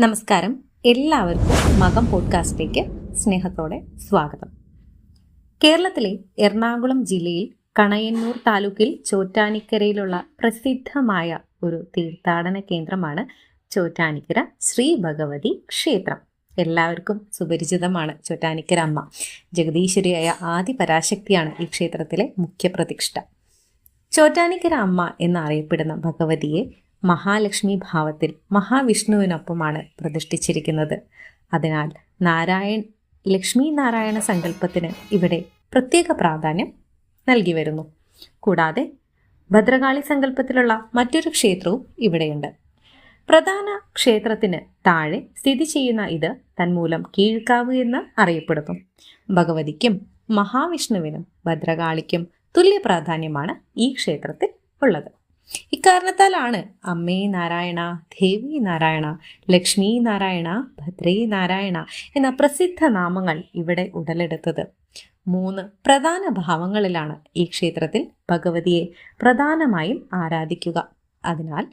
നമസ്കാരം. എല്ലാവർക്കും മകം പോഡ്കാസ്റ്റിലേക്ക് സ്നേഹത്തോടെ സ്വാഗതം. കേരളത്തിലെ എറണാകുളം ജില്ലയിൽ കണയന്നൂർ താലൂക്കിൽ ചോറ്റാനിക്കരയിലുള്ള പ്രസിദ്ധമായ ഒരു തീർത്ഥാടന കേന്ദ്രമാണ് ചോറ്റാനിക്കര ശ്രീ ഭഗവതി ക്ഷേത്രം. എല്ലാവർക്കും സുപരിചിതമാണ് ചോറ്റാനിക്കര അമ്മ. ജഗദീശ്വരിയായ ആദി പരാശക്തിയാണ് ഈ ക്ഷേത്രത്തിലെ മുഖ്യപ്രതിഷ്ഠ. ചോറ്റാനിക്കര അമ്മ എന്നറിയപ്പെടുന്ന ഭഗവതിയെ മഹാലക്ഷ്മി ഭാവത്തിൽ മഹാവിഷ്ണുവിനൊപ്പമാണ് പ്രതിഷ്ഠിച്ചിരിക്കുന്നത്. അതിനാൽ നാരായൺ ലക്ഷ്മി നാരായണ സങ്കല്പത്തിന് ഇവിടെ പ്രത്യേക പ്രാധാന്യം നൽകി വരുന്നു. കൂടാതെ ഭദ്രകാളി സങ്കല്പത്തിലുള്ള മറ്റൊരു ക്ഷേത്രവും ഇവിടെയുണ്ട്. പ്രധാന ക്ഷേത്രത്തിന് താഴെ സ്ഥിതി ചെയ്യുന്ന ഇത് തന്മൂലം കീഴ്ക്കാവ് എന്ന് അറിയപ്പെടുന്നു. ഭഗവതിക്കും മഹാവിഷ്ണുവിനും ഭദ്രകാളിക്കും തുല്യ പ്രാധാന്യമാണ് ഈ ക്ഷേത്രത്തിൽ ഉള്ളത്. ഇക്കാരണത്താലാണ് അമ്മേ നാരായണ ദേവി നാരായണ ലക്ഷ്മി നാരായണ ഭദ്രേ നാരായണ എന്ന പ്രസിദ്ധ നാമങ്ങൾ ഇവിടെ ഉടലെടുത്തത്. മൂന്ന് പ്രധാന ഭാവങ്ങളിലാണ് ഈ ക്ഷേത്രത്തിൽ ഭഗവതിയെ പ്രധാനമായും ആരാധിക്കുക. അതിനാൽ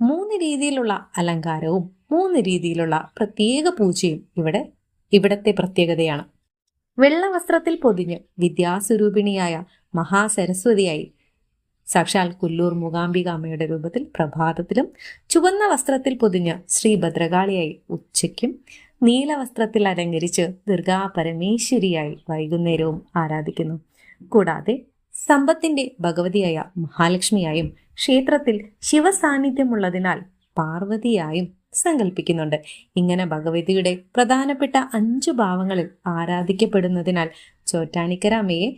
മൂന്ന് രീതിയിലുള്ള അലങ്കാരവും മൂന്ന് രീതിയിലുള്ള പ്രത്യേക പൂജയും ഇവിടെ ഇവിടത്തെ പ്രത്യേകതയാണ്. വെള്ള വസ്ത്രത്തിൽ പൊതിഞ്ഞ് വിദ്യാസ്വരൂപിണിയായ മഹാസരസ്വതിയായി സാക്ഷാൽ കുല്ലൂർ മൂകാംബിക അമ്മയുടെ രൂപത്തിൽ പ്രഭാതത്തിലും ചുവന്ന വസ്ത്രത്തിൽ പൊതിഞ്ഞ് ശ്രീ ഭദ്രകാളിയായി ഉച്ചയ്ക്കും നീല വസ്ത്രത്തിൽ അലങ്കരിച്ച് ദുർഗാ പരമേശ്വരിയായി വൈകുന്നേരവും ആരാധിക്കുന്നു. കൂടാതെ സമ്പത്തിന്റെ ഭഗവതിയായ മഹാലക്ഷ്മിയായും ക്ഷേത്രത്തിൽ ശിവസാന്നിധ്യമുള്ളതിനാൽ പാർവതിയായും സങ്കല്പിക്കുന്നുണ്ട്. ഇങ്ങനെ ഭഗവതിയുടെ പ്രധാനപ്പെട്ട അഞ്ചു ഭാവങ്ങളിൽ ആരാധിക്കപ്പെടുന്നതിനാൽ ചോറ്റാനിക്കര അമ്മയെ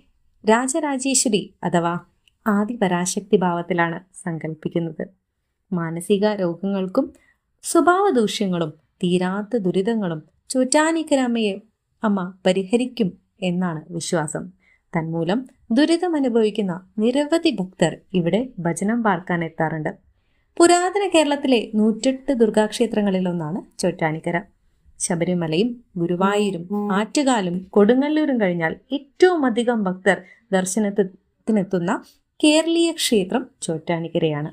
രാജരാജേശ്വരി അഥവാ ആദിപരാശക്തി ഭാവത്തിലാണ് സങ്കല്പിക്കുന്നത് മാനസിക രോഗങ്ങൾക്കും സ്വഭാവ ദൂഷ്യങ്ങളും തീരാത്ത ദുരിതങ്ങളും ചോറ്റാനിക്കരമ്മയെ അമ്മ പരിഹരിക്കും എന്നാണ് വിശ്വാസം. തന്മൂലം ദുരിതം അനുഭവിക്കുന്ന നിരവധി ഭക്തർ ഇവിടെ ഭജനം പാർക്കാൻ എത്താറുണ്ട്. പുരാതന കേരളത്തിലെ നൂറ്റെട്ട് ദുർഗാക്ഷേത്രങ്ങളിൽ ഒന്നാണ് ചോറ്റാനിക്കര. ശബരിമലയും ഗുരുവായൂരും ആറ്റുകാലും കൊടുങ്ങല്ലൂരും കഴിഞ്ഞാൽ ഏറ്റവും അധികം ഭക്തർ ദർശനത്തിനെത്തുന്ന കേരളീയ ക്ഷേത്രം ചോറ്റാനിക്കരയാണ്.